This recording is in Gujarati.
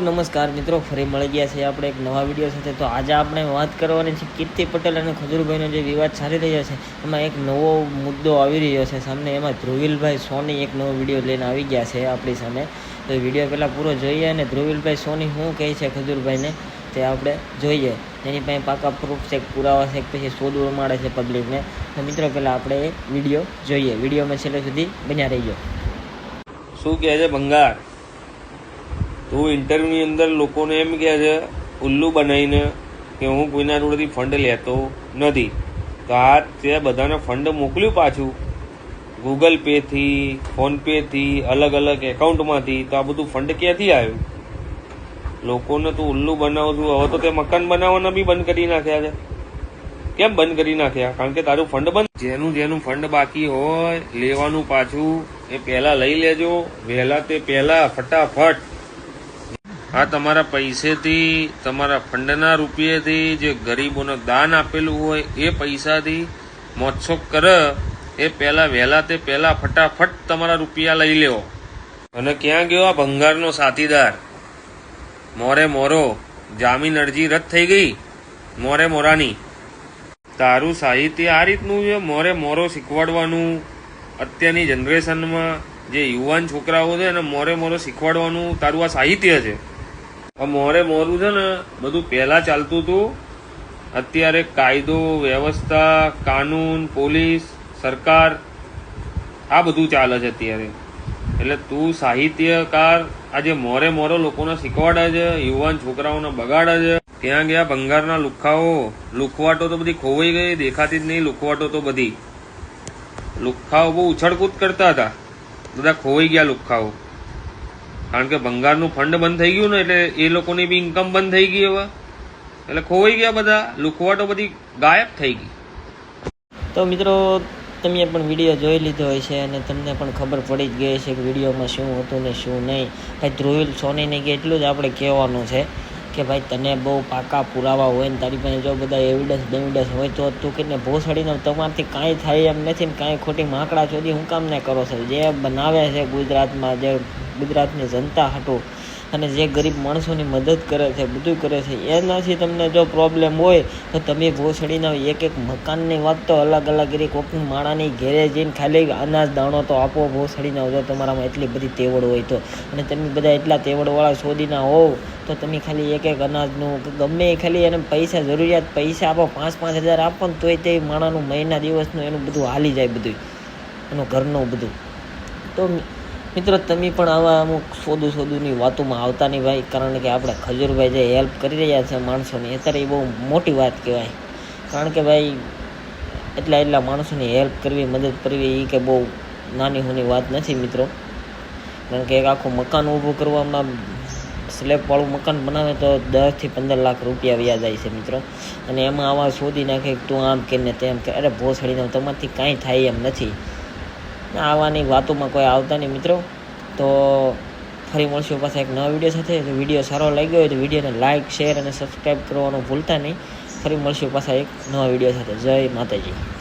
નમસ્કાર મિત્રો, ફરી મળી ગયા છે આપણે એક નવા વીડિયો સાથે. તો આજે આપણે વાત કરવાની છે કીર્તિ પટેલ અને ખજૂરભાઈનો જે વિવાદ ચાલી રહ્યો છે, એમાં એક નવો મુદ્દો આવી રહ્યો છે સામે. એમાં ધ્રુવિલભાઈ સોની એક નવો વીડિયો લઈને આવી ગયા છે આપણી સામે. તો વીડિયો પહેલાં પૂરો જોઈએ અને ધ્રુવિલભાઈ સોની શું કહે છે ખજુરભાઈને તે આપણે જોઈએ. એની પાસે પાકા પ્રૂફ છે, પુરાવા છે, પછી શોધવું રમાડે છે પબ્લિકને તો મિત્રો, પહેલાં આપણે એ વીડિયો જોઈએ. વિડીયોમાં છેલ્લે સુધી બન્યા રહીજો. શું કહે છે, ભંગાર? તું ઇન્ટરવ્યુની અંદર લોકોને એમ કહે છે, ઉલ્લુ બનાવીને કે હું કોઈના જોડેથી ફંડ લેતો નથી. તો આ તે બધાને ફંડ મોકલ્યું પાછું. ગૂગલ પેથી ફોનપેથી અલગ અલગ એકાઉન્ટમાંથી. તો આ બધું ફંડ ક્યાંથી આવ્યું? લોકોને તું ઉલ્લુ બનાવું છું હવે તો તે મકાન બનાવવાના બી બંધ કરી નાખ્યા છે. કેમ બંધ કરી નાખ્યા? કારણ કે તારું ફંડ બંધ જેનું જેનું ફંડ બાકી હોય, લેવાનું પાછું, એ પહેલા લઈ લેજો. વહેલા તે પહેલા, ફટાફટ. આ તમારા પૈસેથી, તમારા ફંડના રૂપિયેથી જે ગરીબોને દાન આપેલું હોય એ પૈસાથી મોજશોખ કરે, એ પહેલાં વહેલા તે પહેલાં ફટાફટ તમારા રૂપિયા લઈ લેવો અને ક્યાં ગયો આ ભંગારનો સાથીદાર? મોરે મોરો, જામીન અરજી રદ થઈ ગઈ? મોરે મોરાની. તારું સાહિત્ય આ રીતનું છે, મોરે મોરો શીખવાડવાનું. અત્યારની જનરેશનમાં જે યુવાન છોકરાઓ છે એને મોરે મોરો શીખવાડવાનું તારું આ સાહિત્ય છે. મોરે મોરું છે ને, બધું પહેલા ચાલતું હતું. અત્યારે કાયદો, વ્યવસ્થા, કાનૂન, પોલીસ, સરકાર, આ બધું ચાલે છે અત્યારે. એટલે તું સાહિત્યકાર, આજે મોરે મોરો લોકોને શીખવાડે છે, યુવાન છોકરાઓને બગાડે છે. ત્યાં ગયા ભંગારના લુખાઓ, લુખવાટો તો બધી ખોવાઈ ગઈ, દેખાતી જ નહીં લુખવાટો તો બધી. લુખાઓ બહુ ઉછળકૂદ કરતા હતા. બધા ખોવાઈ ગયા લુખાઓ. કારણ કે ભંગારનું ફંડ બંધ થઈ ગયું ને એટલે એ લોકોની બી ઇન્કમ બંધ થઈ ગઈ હવે. એટલે ખોવાઈ ગયા બધા, લુખવાટો બધી ગાયબ થઈ ગઈ. તો મિત્રો, તમે પણ વીડિયો જોઈ લીધો હોય છે અને તમને પણ ખબર પડી જ ગઈ છે કે વિડીયોમાં શું હતું ને શું નહીં. ભાઈ, ધ્રુવિલ સોનીને કે એટલું જ આપણે કહેવાનું છે કે ભાઈ, તને બહુ પાકા પુરાવા હોય ને તારી પાસે જો બધા એવિડન્સ બેવિડન્સ હોય તો તું કેટલે ભોસડીને તમારથી કાંઈ થાય એમ નથી ને કાંઈ ખોટી માકડા ચોરી હું કામ ને કરો છો? જે બનાવે છે ગુજરાતમાં, જે ગુજરાતની જનતા હટો અને જે ગરીબ માણસોની મદદ કરે છે, બધું કરે છે, એનાથી તમને જો પ્રોબ્લેમ હોય, તો તમે ભોસડીના એક એક મકાનની વાત તો અલગ અલગ કરી, કોકની માણાની ઘેરે જઈને ખાલી અનાજ દાણો તો આપો ભોસડીના, જો તમારામાં એટલી બધી તેવડ હોય તો. અને તમે બધા એટલા તેવડવાળા શોધીના હોવ તો તમે ખાલી એક એક અનાજનું, ગમે એ ખાલી એને પૈસા, જરૂરિયાત પૈસા આપો, પાંચ પાંચ હજાર આપો ને તોય તે માણાનું મહિના દિવસનું એનું બધું હાલી જાય બધું એનું ઘરનું બધું. તો મિત્રો, તમે પણ આવા અમુક સોદું સોદુની વાતોમાં આવતા નહીં ભાઈ, કારણ કે આપણે ખજૂરભાઈ જે હેલ્પ કરી રહ્યા છે માણસોની, અત્યારે એ બહુ મોટી વાત કહેવાય. કારણ કે ભાઈ, એટલા એટલા માણસોની હેલ્પ કરવી, મદદ કરવી એ કે બહુ નાની હોની વાત નથી મિત્રો. કારણ કે એક આખું મકાન ઊભું કરવામાં સ્લેબવાળું મકાન બનાવે તો દસથી પંદર લાખ રૂપિયા વ્યાજ આવી છે મિત્રો. અને એમાં આવા શોધી નાખે તું આમ કે ને તેમ કે, અરે ભોસડીને તમારથી કાંઈ થાય એમ નથી. આવાની વાતોમાં કોઈ આવતા નહીં મિત્રો. તો ફરી મળશું પાછા એક નવા વીડિયો સાથે. જો વીડિયો સારો લાગ્યો હોય તો વિડીયોને લાઇક શેર અને સબસ્ક્રાઈબ કરવાનું ભૂલતા નહીં. ફરી મળશું પાછા એક નવા વીડિયો સાથે. જય માતાજી.